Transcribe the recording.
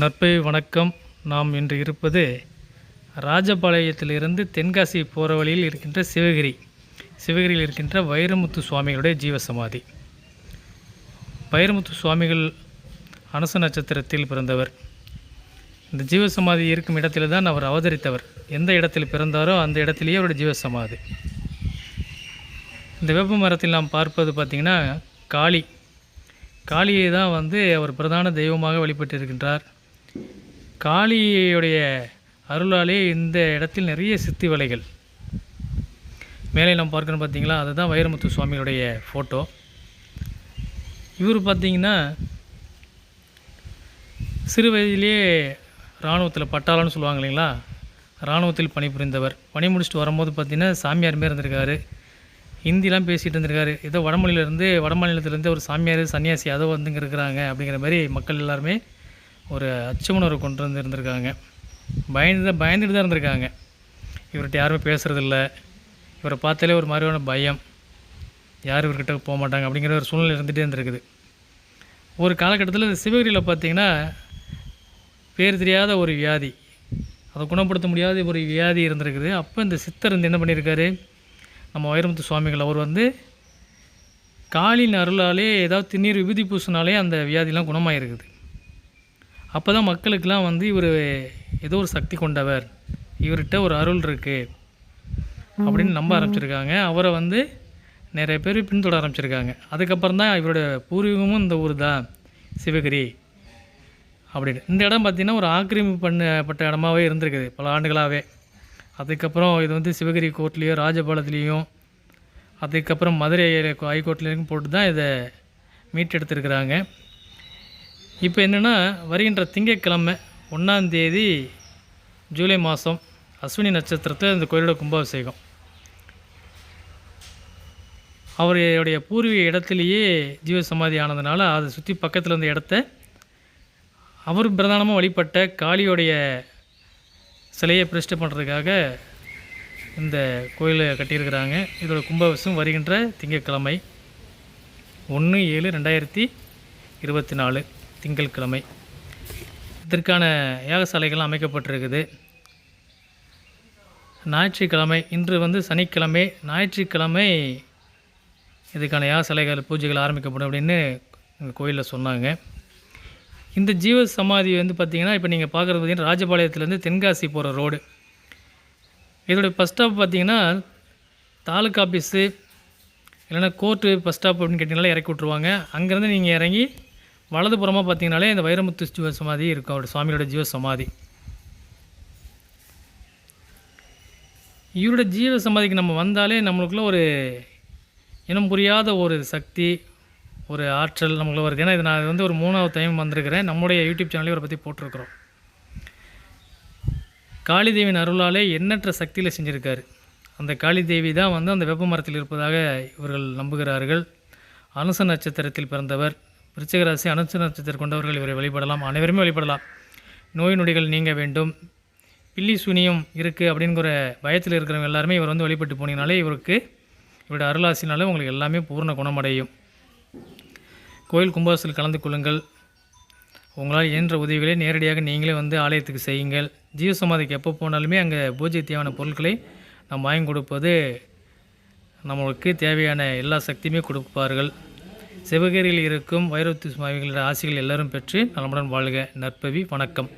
நற்பை வணக்கம். நாம் இன்று இருப்பது ராஜபாளையத்திலிருந்து தென்காசி போகிற வழியில் இருக்கின்ற சிவகிரி. சிவகிரியில் இருக்கின்ற வைரமுத்து சுவாமிகளுடைய ஜீவசமாதி. வைரமுத்து சுவாமிகள் அனச நட்சத்திரத்தில் பிறந்தவர். இந்த ஜீவசமாதி இருக்கும் இடத்தில் தான் அவர் அவதரித்தவர். எந்த இடத்தில் பிறந்தாரோ அந்த இடத்திலேயே அவருடைய ஜீவசமாதி. இந்த வேப்ப மரத்தில் நாம் பார்ப்பது பார்த்திங்கன்னா காளி. காளியை தான் வந்து அவர் பிரதான தெய்வமாக வழிபட்டு இருக்கின்றார் காளியுடைய அருளாலே இந்த இடத்தில் நிறைய சித்தி வலைகள். மேலே நாம் பார்க்கணும் பார்த்தீங்களா? அதுதான் வைரமுத்து சுவாமியுடைய ஃபோட்டோ இவர் பார்த்தீங்கன்னா சிறு வயதிலேயே இராணுவத்தில் பட்டாளம்னு சொல்லுவாங்க இல்லைங்களா? இராணுவத்தில் பணிபுரிந்தவர். பணி முடிச்சுட்டு வரும்போது பார்த்திங்கன்னா சாமியார் மாரி இருந்திருக்காரு. ஹிந்திலாம் பேசிகிட்டு இருந்திருக்காரு. ஏதோ வடமொழியிலேருந்து வடமாநிலத்திலேருந்து ஒரு சாமியார் சன்னியாசி அதோ வந்துங்க இருக்கிறாங்க அப்படிங்கிற மாதிரி மக்கள் எல்லாருமே ஒரு அச்சமுணர்வு கொண்டு வந்து இருந்திருக்காங்க. பயந்து தான் பயந்துட்டு தான் இருந்திருக்காங்க. இவர்கிட்ட யாருமே பேசுகிறதில்ல இவரை பார்த்தாலே ஒரு மாதிரியான பயம். யார் இவர்கிட்ட போக மாட்டாங்க அப்படிங்கிற ஒரு சூழ்நிலை இருந்துகிட்டே இருந்திருக்குது. ஒரு காலகட்டத்தில் சிவகிரியில் பார்த்திங்கன்னா பேர் தெரியாத ஒரு வியாதி அதை குணப்படுத்த முடியாத ஒரு வியாதி இருந்திருக்குது. அப்போ இந்த சித்தர் வந்து என்ன பண்ணியிருக்காரு? நம்ம வைரமுத்து சுவாமிகள் அவர் வந்து காலின் அருளாலே ஏதாவது திருநீர் விபூதி பூசினாலே அந்த வியாதிலாம் குணமாயிருக்குது. அப்போ தான் மக்களுக்கெலாம் வந்து இவர் ஏதோ ஒரு சக்தி கொண்டவர். இவர்கிட்ட ஒரு அருள் இருக்குது அப்படின்னு நம்ப ஆரம்பிச்சிருக்காங்க. அவரை வந்து நிறைய பேர் பின்தொடர ஆரம்பிச்சிருக்காங்க. அதுக்கப்புறம் தான் இவரோட பூர்வீகமும் இந்த ஊர் தான். சிவகிரி அப்படின்னு. இந்த இடம் பார்த்திங்கன்னா ஒரு ஆக்கிரமிப்பு பண்ணப்பட்ட இடமாவே இருந்திருக்குது பல ஆண்டுகளாகவே அதுக்கப்புறம் இது வந்து சிவகிரி கோர்ட்லேயும் ராஜபாலத்துலேயும் அதுக்கப்புறம் மதுரை ஹைகோர்ட்லேயும் போட்டு தான் இதை மீட்டெடுத்துருக்குறாங்க. இப்போ என்னென்னா வருகின்ற திங்கட்கிழமை ஒன்றாந்தேதி ஜூலை மாதம் அஸ்வினி நட்சத்திரத்தில் இந்த கோயிலோட கும்பாபிஷேகம். அவருடைய பூர்வீக இடத்துலையே ஜீவசமாதி ஆனதுனால அதை சுற்றி பக்கத்தில் இருந்த இடத்த அவர் பிரதானமாக வழிபட்ட காளியோடைய சிலையை பிரதிஷ்டை பண்ணுறதுக்காக இந்த கோயிலை கட்டியிருக்கிறாங்க. இதோட கும்பாபிஷேகம் வருகின்ற திங்கட்கிழமை ஒன்று ஏழு ரெண்டாயிரத்தி இருபத்தி நாலு. திங்கட்கிழமை இதற்கான யாகசாலைகள் அமைக்கப்பட்டிருக்குது. ஞாயிற்றுக்கிழமை இன்று வந்து சனிக்கிழமை ஞாயிற்றுக்கிழமை இதுக்கான யாகசாலைகள் பூஜைகள் ஆரம்பிக்கப்படும் அப்படின்னு எங்கள் கோயிலில் சொன்னாங்க. இந்த ஜீவ சமாதி வந்து பார்த்திங்கன்னா இப்போ நீங்கள் பார்க்குறது பார்த்திங்கன்னா ராஜபாளையத்துலேருந்து தென்காசி போகிற ரோடு. இதோடைய பஸ் ஸ்டாப் பார்த்திங்கன்னா தாலுக்கா ஆஃபீஸு இல்லைன்னா கோர்ட்டு பஸ் ஸ்டாப் அப்படின்னு கேட்டிங்கனால இறக்கி விட்ருவாங்க அங்கேருந்து நீங்கள் இறங்கி வலதுபுறமாக பார்த்தீங்கனாலே இந்த வைரமுத்து ஜீவ சமாதி இருக்கும் அவருடைய சுவாமியோட ஜீவ சமாதி. இவரோட ஜீவ சமாதிக்கு நம்ம வந்தாலே நம்மளுக்குள்ள ஒரு இனம் புரியாத ஒரு சக்தி ஒரு ஆற்றல் நம்மளுக்கு வருது. ஏன்னா இது நான் வந்து ஒரு மூணாவது டைம் வந்திருக்கிறேன். நம்முடைய யூடியூப் சேனலையும் இவரை பற்றி போட்டிருக்கிறோம். காளிதேவியின் அருளாலே எண்ணற்ற சக்தியில் செஞ்சுருக்காரு. அந்த காளிதேவி தான் வந்து அந்த வெப்ப மரத்தில் இருப்பதாக இவர்கள் நம்புகிறார்கள். அனுச நட்சத்திரத்தில் பிறந்தவர். விருச்சிக ராசி அனுச நட்சத்திரம் கொண்டவர்கள் இவரை வழிபடலாம். அனைவருமே வழிபடலாம். நோய் நொடிகள் நீங்க வேண்டும். பில்லி சூனியம் இருக்குது அப்படிங்கிற பயத்தில் இருக்கிறவங்க எல்லாருமே இவர் வந்து வழிபட்டு போனீங்கனாலே இவருக்கு இவருடைய அருளாசினாலே உங்களுக்கு எல்லாமே பூர்ண குணமடையும். கோயில் கும்பாசத்தில் கலந்து கொள்ளுங்கள். உங்களால் இயன்ற உதவிகளை நேரடியாக நீங்களே வந்து ஆலயத்துக்கு செய்யுங்கள். ஜீவசமாதிக்கு எப்போ போனாலுமே அங்கே பூஜை தேவையான பொருட்களை நாம் வாங்கி கொடுப்பது நம்மளுக்கு தேவையான எல்லா சக்தியுமே கொடுப்பார்கள். சிவகிரியில் இருக்கும் வைரவத்து சுவாமிகளின் ஆசிகள் எல்லாரும் பெற்று நலமுடன் வாழ்க. நற்பவி. வணக்கம்.